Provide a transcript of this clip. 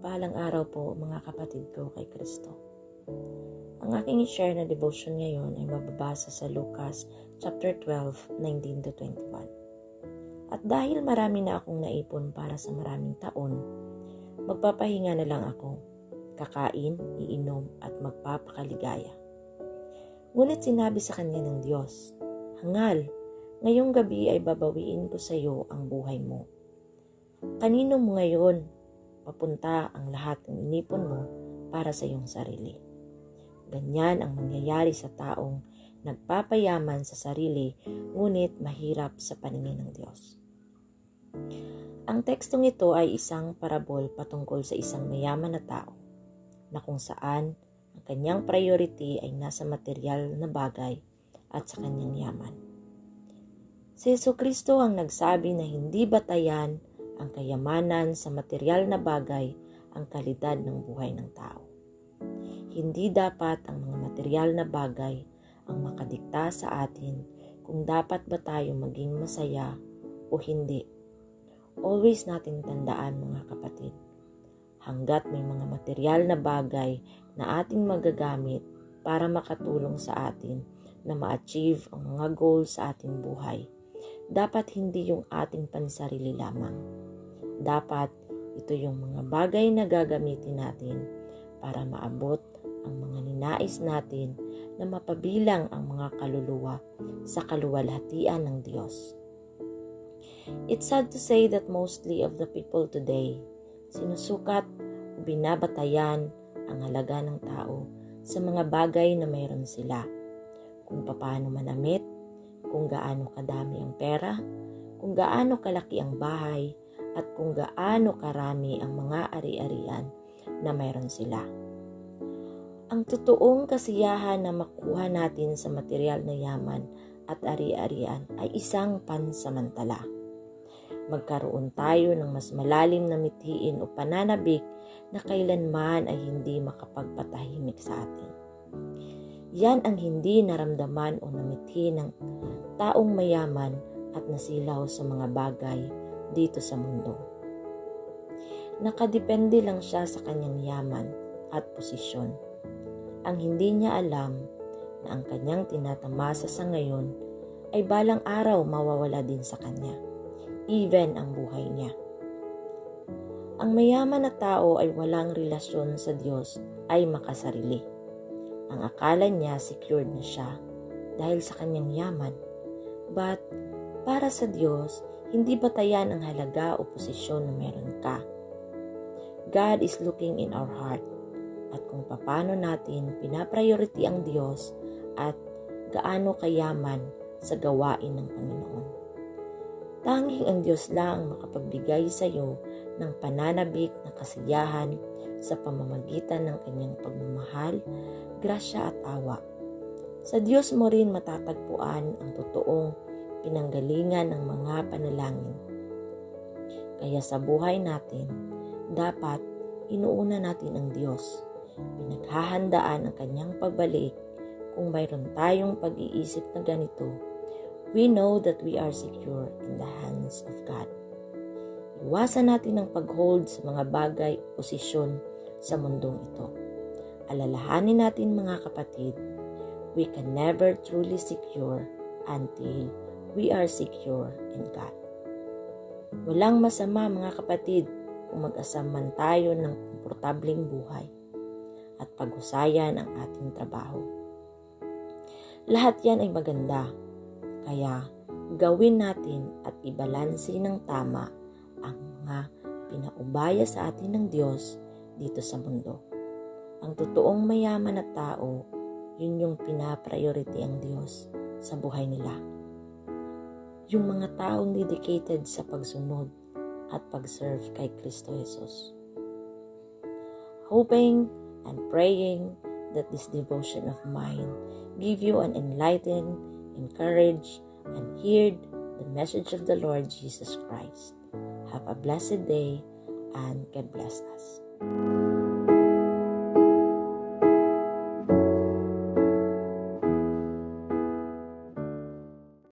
Mapagpalang araw po mga kapatid ko kay Kristo. Ang aking i-share na devotion ngayon ay mababasa sa Lucas chapter 12, 19 to 21. At dahil marami na akong naipon para sa maraming taon, magpapahinga na lang ako, kakain, iinom at magpapakaligaya. Ngunit sinabi sa kanya ng Diyos, Hangal, ngayong gabi ay babawiin ko sa iyo ang buhay mo. Kanino mo ngayon papunta ang lahat ng inipon mo para sa iyong sarili. Ganyan ang mangyayari sa taong nagpapayaman sa sarili ngunit mahirap sa paningin ng Diyos. Ang tekstong ito ay isang parabol patungkol sa isang mayaman na tao na kung saan ang kanyang priority ay nasa material na bagay at sa kanyang yaman. Si Yesu Kristo ang nagsabi na hindi batayan ang kayamanan sa material na bagay ang kalidad ng buhay ng tao. Hindi dapat ang mga material na bagay ang makadikta sa atin kung dapat ba tayo maging masaya o hindi. Always nating tandaan mga kapatid, hanggat may mga material na bagay na ating magagamit para makatulong sa atin na ma-achieve ang mga goals sa ating buhay, dapat hindi yung ating pansarili lamang dapat ito yung mga bagay na gagamitin natin para maabot ang mga ninais natin na mapabilang ang mga kaluluwa sa kaluwalhatian ng Diyos. It's sad to say that mostly of the people today, sinusukat o binabatayan ang halaga ng tao sa mga bagay na mayroon sila. Kung paano manamit, kung gaano kadami ang pera, kung gaano kalaki ang bahay, at kung gaano karami ang mga ari-arian na mayroon sila. Ang totoong kasiyahan na makuha natin sa material na yaman at ari-arian ay isang pansamantala. Magkaroon tayo ng mas malalim na mithiin o pananabik na kailanman ay hindi makapagpatahimik sa atin. Yan ang hindi naramdaman o namithi ng taong mayaman at nasilaw sa mga bagay dito sa mundo. Nakadepende lang siya sa kanyang yaman at posisyon. Ang hindi niya alam na ang kanyang tinatamasa sa ngayon ay balang araw mawawala din sa kanya, even ang buhay niya. Ang mayaman na tao ay walang relasyon sa Diyos ay makasarili. Ang akala niya secured na siya dahil sa kanyang yaman. But para sa Diyos, hindi batayan ang halaga o posisyon na meron ka. God is looking in our heart at kung paano natin pinapriority ang Diyos at gaano kayaman sa gawain ng Panginoon. Tanging ang Diyos lang makapagbigay sa iyo ng pananabik na kasiyahan sa pamamagitan ng kanyang pagmamahal, grasya at awa. Sa Diyos mo rin matatagpuan ang totoong pinanggalingan ng mga panalangin. Kaya sa buhay natin, dapat inuuna natin ang Diyos. Pinaghahandaan ang kanyang pagbalik kung mayroon tayong pag-iisip na ganito. We know that we are secure in the hands of God. Iwasan natin ang pag-hold sa mga bagay o posisyon sa mundong ito. Alalahanin natin mga kapatid, we can never truly secure until we are secure in God. Walang masama mga kapatid kung mag-asaman tayo ng komportabling buhay at paghusayan ang ating trabaho. Lahat yan ay maganda, kaya gawin natin at ibalansi ng tama ang mga pinaubaya sa atin ng Diyos dito sa mundo. Ang totoong mayaman na tao, yun yung pinapriority ang Diyos sa buhay nila yung mga taong dedicated sa pagsunod at pag-serve kay Kristo Jesus. Hoping and praying that this devotion of mine give you an enlightened, encouraged, and heard the message of the Lord Jesus Christ. Have a blessed day and God bless us.